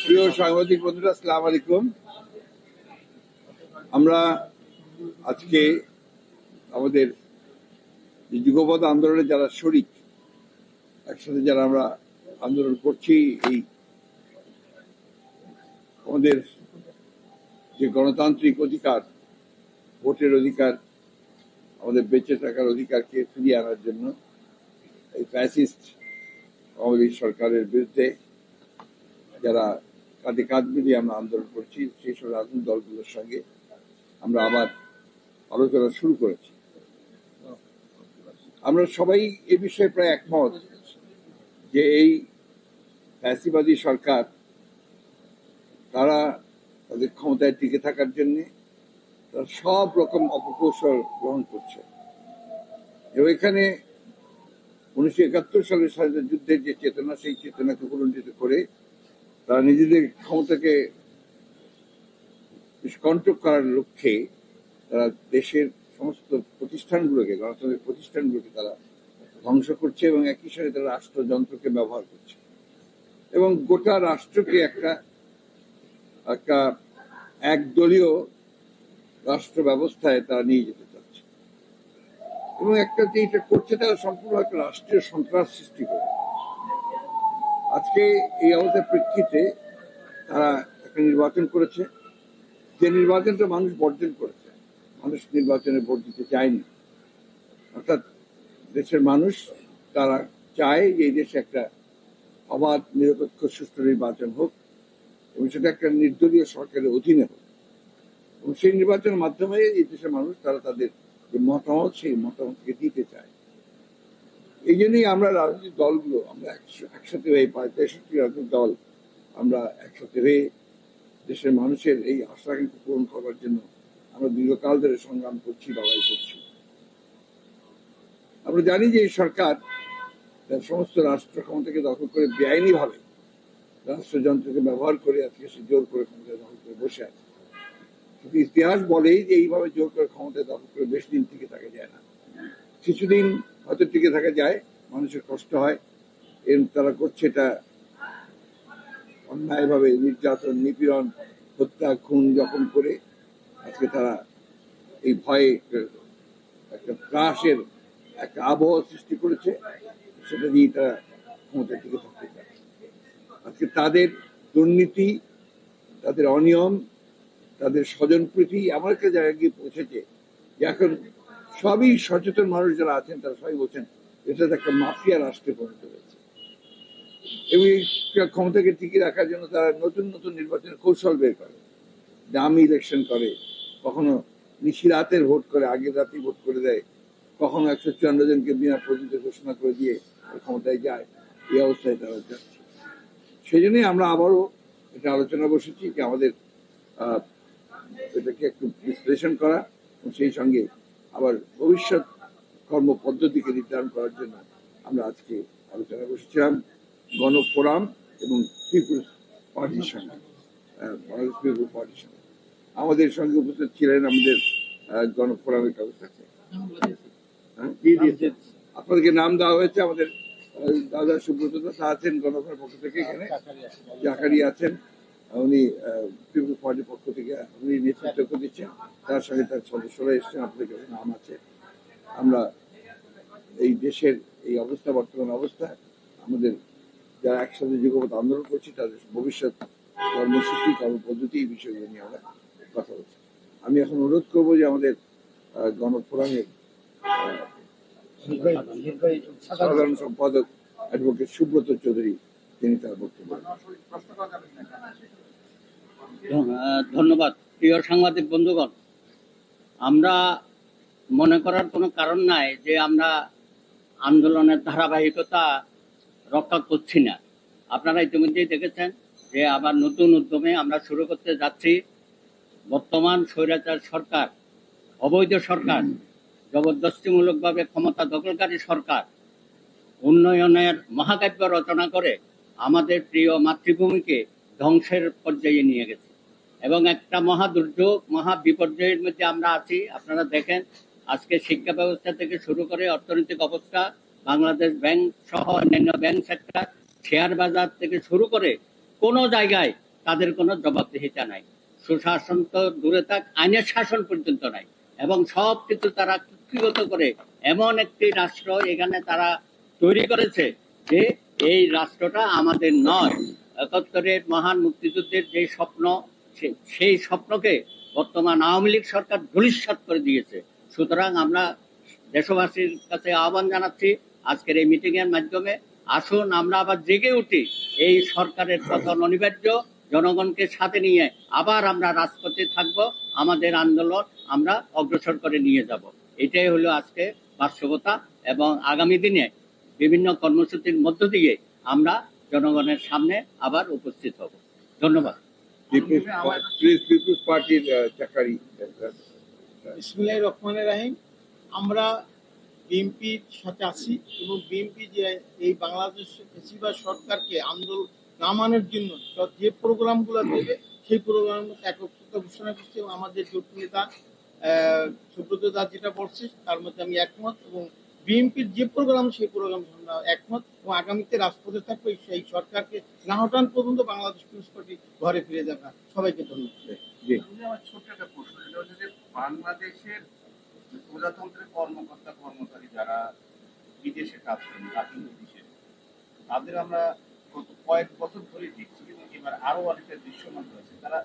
প্রিয় সাংবাদিক বন্ধুরা আসসালাম আলাইকুম। আমরা আজকে আমাদের যে যুগপথ আন্দোলনে যারা শরিক একসাথে যারা আমরা আন্দোলন করছি এই আমাদের যে গণতান্ত্রিক অধিকার ভোটের অধিকার আমাদের বেঁচে থাকার অধিকারকে ফিরিয়ে আনার জন্য এই ফ্যাসিস্ট আওয়ামী লীগ সরকারের বিরুদ্ধে যারা কাঁধে কাঁধ মিলিয়ে আমরা আন্দোলন করছি, সেই সব রাজনৈতিক দলগুলোর সঙ্গে আমরা আবার আলোচনা শুরু করেছি। আমরা সবাই এ বিষয়ে প্রায় একমত যে এই ফ্যাসিবাদী সরকার, তারা তাদের ক্ষমতায় টিকে থাকার জন্য তারা সব রকম অপকৌশল গ্রহণ করছে। এবং এখানে উনিশশো একাত্তর সালের স্বাধীনতা যুদ্ধের যে চেতনা, সেই চেতনাকে প্রলম্বিত করে তারা নিজেদের ক্ষমতাকে কন্ট্রোল করার লক্ষ্যে তারা দেশের সমস্ত প্রতিষ্ঠানগুলোকে, গণতান্ত্রিক প্রতিষ্ঠানগুলোকে তারা ধ্বংস করছে এবং একই সাথে তারা রাষ্ট্রযন্ত্রকে ব্যবহার করছে। এবং গোটা রাষ্ট্রকে একটা একটা একদলীয় রাষ্ট্র ব্যবস্থায় তারা নিয়ে যেতে এবং একটা যে এটা করছে, তারা সম্পূর্ণ একটা রাষ্ট্রীয় সন্ত্রাস সৃষ্টি করে। আজকে এই অবস্থার প্রেক্ষিতে তারা একটা নির্বাচন করেছে। যে নির্বাচনটা মানুষ বর্জন করেছে, মানুষ নির্বাচনে ভোট দিতে চায়নি। অর্থাৎ দেশের মানুষ তারা চায় যে এই দেশে একটা অবাধ, নিরপেক্ষ, সুষ্ঠু নির্বাচন হোক এবং সেটা একটা নির্দলীয় সরকারের অধীনে হোক। এবং সেই নির্বাচনের মাধ্যমে এই দেশের মানুষ, তারা তাদের যে মতামত সেই মতামতকে দিতে চায়। এই জন্যই আমরা রাজনৈতিক দলগুলো, আমরা একসাথে হয়ে প্রায় তেষট্টি রাজনৈতিক দল আমরা একসাথে হয়ে দেশের মানুষের এই আশা আকাঙ্ক্ষা পূরণ করার জন্য আমরা দীর্ঘকাল ধরে সংগ্রাম করছি, লড়াই করছি। আমরা জানি যে এই সরকার সমস্ত রাষ্ট্র ক্ষমতাকে দখল করে বেআইনি ভাবে রাষ্ট্রযন্ত্রকে ব্যবহার করে আজকে সে জোর করে ক্ষমতা দখল করে বসে আছে। ইতিহাস বলেই যে এইভাবে জোর করে ক্ষমতা দখল করে বেশি দিন টিকে থাকা যায় না। কিছুদিন হয়তো টিকে থাকা যায়, মানুষের কষ্ট হয় এর তারা করছে এটা অন্যায়ভাবে নির্যাতন, নিপীড়ন, হত্যা, খুন যখন করে আজকে তারা এই ভয়ে একটা- একটা ত্রাসের একটা আবহাওয়া সৃষ্টি করেছে, সেটা দিয়ে তারা ক্ষমতা টিকে থাকতে চায়। আজকে তাদের দুর্নীতি, তাদের অনিয়ম তাদের স্বজনপ্রীতি এমন একটা জায়গায় গিয়ে পৌঁছেছে, যে এখন সবই সচেতন মানুষ যারা আছেন, তারা সবাই বলছেন, এটা একটা মাফিয়া রাষ্ট্রে পরিণত হয়েছে। এবং এই ক্ষমতাকে টিকিয়ে রাখার জন্য তারা নতুন নতুন নির্বাচনের কৌশল বের করে। দামি ইলেকশন করে, কখনো নিশি রাতের ভোট করে, আগের রাতেই ভোট করে দেয়, কখনো একশো চুয়ান্ন জনকে বিনা প্রতিনিধি ঘোষণা করে দিয়ে ক্ষমতায় যায়, এই অবস্থায় তারা যাচ্ছে। সেই জন্যই আমরা আবারও এটা আলোচনা বসেছি যে আমাদের এটাকে একটু বিশ্লেষণ করা এবং সেই সঙ্গে আবার ভবিষ্যৎ কর্ম পদ্ধতিকে নির্ধারণ করার জন্য আমরা আজকে আলোচনা বসেছিলাম গণফোরাম এবং পিপুলস পার্টির সঙ্গে বাংলাদেশ পিপুল পার্টির সঙ্গে। আমাদের সঙ্গে উপস্থিত ছিলেন আমাদের গণফোরামের কাগজ আছে হ্যাঁ, আপনাদেরকে নাম দেওয়া হয়েছে আমাদের দাদা সুব্রত দাস আছেন গণফোরামের পক্ষ থেকে এখানে। জাকারি আছেন। উনি পিপুল পার্টির পক্ষ থেকে উনি নেতৃত্ব দিচ্ছেন। তার সঙ্গে তার সদস্যরা এসেছেন, আপনাদের কাছে নাম আছে। আমরা এই দেশের এই অবস্থা, বর্তমান অবস্থা, আমাদের যারা একসাথে যুগপথ আন্দোলন করছি, তাদের ভবিষ্যৎ কর্মসূচি, কর্মপদ্ধতি এই বিষয়গুলো নিয়ে আমরা কথা বলছি। আমি এখন অনুরোধ করব যে আমাদের গণফোরামের সাধারণ সম্পাদক অ্যাডভোকেট সুব্রত চৌধুরী তিনি তার বক্তব্য ধন্যবাদ। প্রিয় সাংবাদিক বন্ধুগণ, আমরা মনে করার কোনো কারণ নাই যে আমরা আন্দোলনের ধারাবাহিকতা রক্ষা করছি না। আপনারা ইতিমধ্যেই দেখেছেন যে আবার নতুন উদ্যমে আমরা শুরু করতে যাচ্ছি। বর্তমান স্বৈরাচার সরকার, অবৈধ সরকার, জবরদস্তিমূলকভাবে ক্ষমতা দখলকারী সরকার, উন্নয়নের মহাকাব্য রচনা করে আমাদের প্রিয় মাতৃভূমিকে ধ্বংসের পর্যায়ে নিয়ে গেছে। এবং একটা মহা দুর্যোগ, মহা বিপর্যয়ের মধ্যে আমরা আছি। আপনারা দেখেন, আজকে শিক্ষা ব্যবস্থা থেকে শুরু করে অর্থনৈতিক অবস্থা, বাংলাদেশ ব্যাংক সহ অন্যান্য ব্যাংক সেক্টর, শেয়ার বাজার থেকে শুরু করে কোনো জায়গায় তাদের কোনো জবাবদিহিতা নাই। সুশাসন তো দূরে থাক, আইনের শাসন পর্যন্ত নাই। এবং সব কিছু তারা কুক্ষিগত করে এমন একটি রাষ্ট্র এখানে তারা তৈরি করেছে যে এই রাষ্ট্রটা আমাদের নয়। একাত্তরের মহান মুক্তিযুদ্ধের যে স্বপ্ন সেই স্বপ্নকে বর্তমান আওয়ামী লীগ সরকার ধূলিসাৎ করে দিয়েছে। সুতরাং আমরা দেশবাসীর কাছে আহ্বান জানাচ্ছি, আজকের এই মিটিং এর মাধ্যমে আসুন, আমরা আবার জেগে উঠি এই সরকারের পতন অনিবার্য। জনগণকে সাথে নিয়ে আবার আমরা রাজপথে থাকব, আমাদের আন্দোলন আমরা অগ্রসর করে নিয়ে যাব। এটাই হলো আজকে বাস্তবতা এবং আগামী দিনে বিভিন্ন কর্মসূচির মধ্য দিয়ে আমরা জনগণের সামনে আবার উপস্থিত হব। ধন্যবাদ। পিপুলস পিপুলস পার্টির চাকারি বিসমিল্লাহ রহমানের রাহিম আমরা বিএনপির সাথে আছি এবং বিএনপি যে এই বাংলাদেশ বেশিরভাগ সরকারকে আন্দোলন নামানোর জন্য যে প্রোগ্রামগুলো দেবে সেই প্রোগ্রাম একত্রিত ঘোষণা করছে এবং আমাদের জোট নেতা আহ, সুব্রত দাস যেটা বলছে তার মধ্যে আমি একমত এবং বিএনপির যে প্রোগ্রাম সেই প্রোগ্রাম আমরা একমত এবং আগামীতে রাজপথে থাকবে সেই সরকারকে না হটান পর্যন্ত বাংলাদেশ পিপুলস পার্টি ঘরে ফিরে যাবে। সবাইকে ধন্যবাদ। জি আমার ছোট্ট একটা প্রশ্ন এটা হচ্ছে যে বাংলাদেশের প্রজাতন্ত্রের কর্মকর্তা কর্মচারী যারা বিদেশে কাজ করেন জাতীয় অফিসে তাদের আমরা গত কয়েক বছর ধরে দেখছি এবং এবার আরও অনেকটা দৃশ্যমান হয়েছে। তারা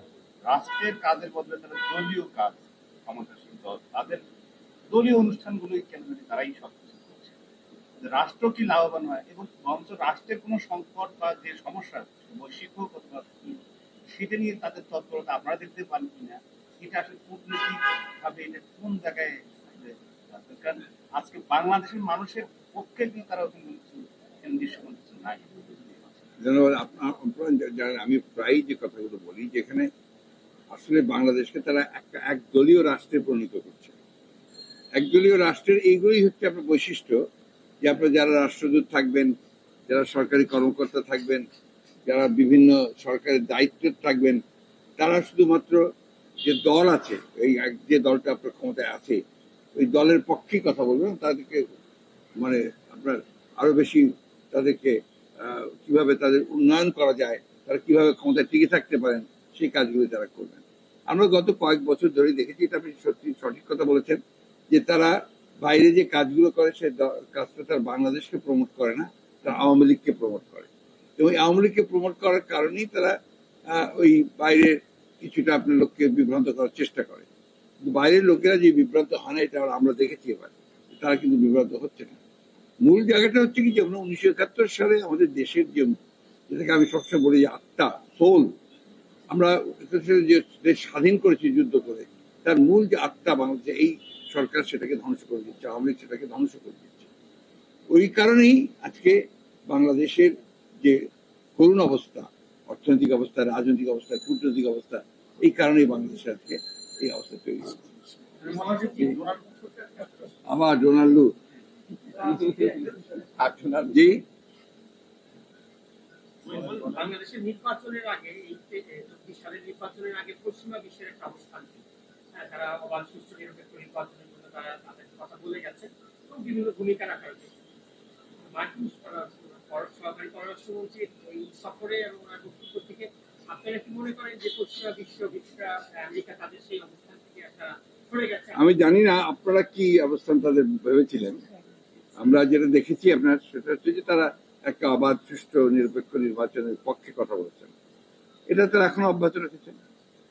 রাষ্ট্রের কাজের বদলে তারা দলীয় কাজ ক্ষমতাসীন দল তাদের দলীয় অনুষ্ঠানগুলোই কেন্দ্র করে তারাই সব রাষ্ট্র কি লাভবান হয় এবং বরঞ্চ রাষ্ট্রের কোনো সংকট বা যে সমস্যা, বৈশ্বিক হোক অথবা সেটা নিয়ে তাদের তৎপরতা আপনারা দেখতে পান কিনা এটা আসলে কূটনৈতিক ভাবে এটা কোন জায়গায় কারণ আজকে বাংলাদেশের মানুষের পক্ষে কিন্তু তারা কোনো কিছু এরকম দৃশ্যমান কিছু নাই। জানেন, আমি প্রায়ই যে কথাগুলো বলি, যেখানে আসলে বাংলাদেশকে তারা একটা একদলীয় রাষ্ট্রে পরিণত করছে। একদলীয় রাষ্ট্রের এইগুলোই হচ্ছে আপনার বৈশিষ্ট্য। যে আপনার যারা রাষ্ট্রদূত থাকবেন, যারা সরকারি কর্মকর্তা থাকবেন, যারা বিভিন্ন সরকারের দায়িত্বে থাকবেন, তারা শুধুমাত্র যে দল আছে, এই যে দলটা আপনার ক্ষমতায় আছে, ওই দলের পক্ষেই কথা বলবেন তাদেরকে মানে আপনার আরও বেশি তাদেরকে কীভাবে তাদের উন্নয়ন করা যায়, তারা কীভাবে ক্ষমতায় টিকে থাকতে পারেন, সেই কাজগুলো তারা করবেন। আমরা গত কয়েক বছর ধরে দেখেছি, এটা আপনি সত্যি সঠিক কথা বলেছেন, যে তারা বাইরে যে কাজগুলো করে, সে কাজটা তার বাংলাদেশকে প্রমোট করে না, তারা আওয়ামী লীগকে প্রমোট করে। এবং আওয়ামী লীগকে প্রমোট করার কারণেই তারা ওই বাইরের কিছুটা আপনার লোককে বিভ্রান্ত করার চেষ্টা করে। বাইরের লোকেরা যে বিভ্রান্ত হয় না, এটা আমরা দেখেছি এবার। তারা কিন্তু বিভ্রান্ত হচ্ছে না। মূল জায়গাটা হচ্ছে কি, যেমন উনিশশো একাত্তর সালে আমাদের দেশের যে, যেটাকে আমি সবসময় বলি যে আত্মা সোল আমরা যে দেশ স্বাধীন করেছি যুদ্ধ করে, তার মূল যে আত্মা বাংলাদেশে, এই সরকার সেটাকে ধ্বংস করে দিচ্ছে আওয়ামী লীগ সেটাকে ধ্বংস করে দিচ্ছে। ওই কারণেই আজকে বাংলাদেশের যে করুণ অবস্থা অর্থনৈতিক অবস্থা রাজনৈতিক অবস্থা কূটনৈতিক অবস্থা এই কারণেই বাংলাদেশে আজকে এই অবস্থা তৈরি হচ্ছে আবার ডোনাল্ডো জি? বাংলাদেশের নির্বাচনের আগে চব্বিশ সালের নির্বাচনের আগে পশ্চিমা বিশ্বের একটা অবস্থান ছিল। তারা অবাধ সুষ্ঠু নিরপেক্ষ নির্বাচনের জন্য আমি জানি না আপনারা কি অবস্থান তাদের ভেবেছিলেন। আমরা যেটা দেখেছি আপনার সেটা হচ্ছে যে তারা একটা অবাধ, সুষ্ঠু, নিরপেক্ষ নির্বাচনের পক্ষে কথা বলেছেন। এটা তারা এখনও অব্যাহত রেখেছেন।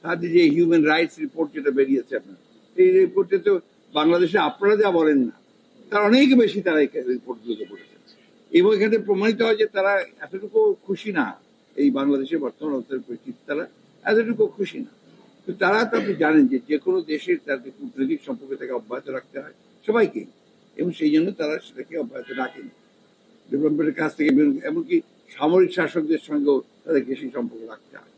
তাদের যে হিউম্যান রাইটস রিপোর্ট যেটা বেরিয়েছে আপনার, এই রিপোর্টে তো বাংলাদেশে আপনারা যা বলেন না, তার অনেক বেশি তারা রিপোর্টগুলোকে পড়েছেন এবং এখানে প্রমাণিত হয় যে তারা এতটুকু খুশি না, এই বাংলাদেশের বর্তমান অবস্থার পরিস্থিতি, তারা এতটুকু খুশি না। তো তারা তো আপনি জানেন যে যে কোনো দেশের তাদের কূটনৈতিক সম্পর্ক তাকে অব্যাহত রাখতে হয় সবাইকে, এবং সেই জন্য তারা সেটাকে অব্যাহত রাখেন। ডেভেলপমেন্টের কাছ থেকে এমনকি সামরিক শাসকদের সঙ্গেও তাদেরকে সেই সম্পর্ক রাখতে হয়।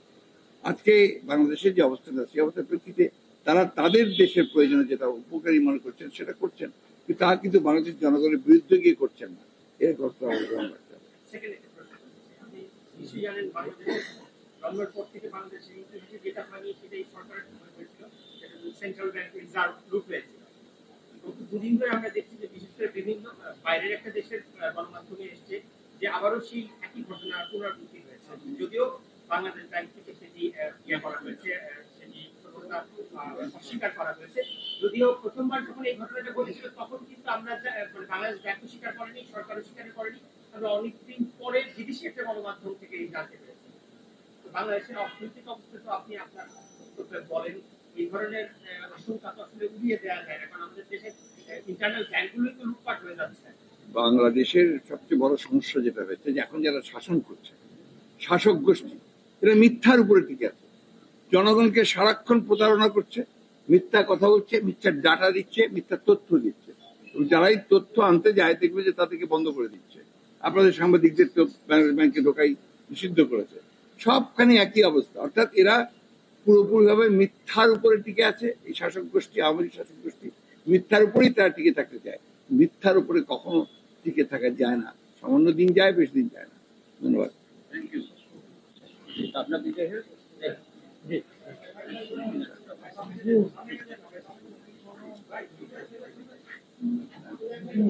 আজকে বাংলাদেশের যে অবস্থাটা, সেই অবস্থার প্রেক্ষিতে তারা তাদের দেশের প্রয়োজনে যেটা উপকারী মনে করছেন, সেটা করছেন। কিন্তু তা কিন্তু বাংলাদেশের জনগণের বিরুদ্ধে গিয়ে করছেন না। এর সেটা সেন্ট্রাল দুদিন ধরে আমরা দেখছি যে বিশেষ করে বিভিন্ন বাইরের একটা দেশের যে আবারও সেই একই ঘটনা হয়েছে যদিও বাংলাদেশ ব্যাংক থেকে সেটি ইয়ে করা হয়েছে আহ, অস্বীকার করা হয়েছে। যদিও প্রথমবার যখন এই ঘটনাটা ঘটেছিল তখন কিন্তু আমরা মানে বাংলাদেশ ব্যাংকও স্বীকার করেনি সরকারও স্বীকার করেনি। আমরা অনেকদিন পরে বিদেশি একটা গণমাধ্যম থেকে এই জানতে পেরেছি। বাংলাদেশের অর্থনৈতিক অবস্থা তো আপনি আপনার বলেন এই ধরনের আশঙ্কা তো আসলে উড়িয়ে দেওয়া যায় না কারণ আমাদের দেশের ইন্টারনাল ব্যাংকগুলোই তো লুটপাট হয়ে যাচ্ছে। বাংলাদেশের সবচেয়ে বড় সমস্যা যেটা হয়েছে যে এখন যারা শাসন করছে শাসক গোষ্ঠী এরা মিথ্যার উপরে টিকে আছে। জনগণকে সারাক্ষণ প্রতারণা করছে, মিথ্যা কথা বলছে মিথ্যার ডাটা দিচ্ছে, মিথ্যা তথ্য দিচ্ছে। যারাই তথ্য আনতে যায়, দেখবে যে তাদেরকে বন্ধ করে দিচ্ছে। আপনাদের সাংবাদিকদের তো ব্যাংকে ঢোকাই নিষিদ্ধ করেছে। সবখানে একই অবস্থা। অর্থাৎ এরা পুরোপুরিভাবে মিথ্যার উপরে টিকে আছে। এই শাসক গোষ্ঠী, আওয়ামী শাসক গোষ্ঠী, মিথ্যার উপরেই তারা টিকে থাকতে চায়। মিথ্যার উপরে কখনো টিকে থাকা যায় না। সামান্য দিন যায়, বেশি দিন যায় না। ধন্যবাদ। থ্যাংক ইউ আপনার দিকে জি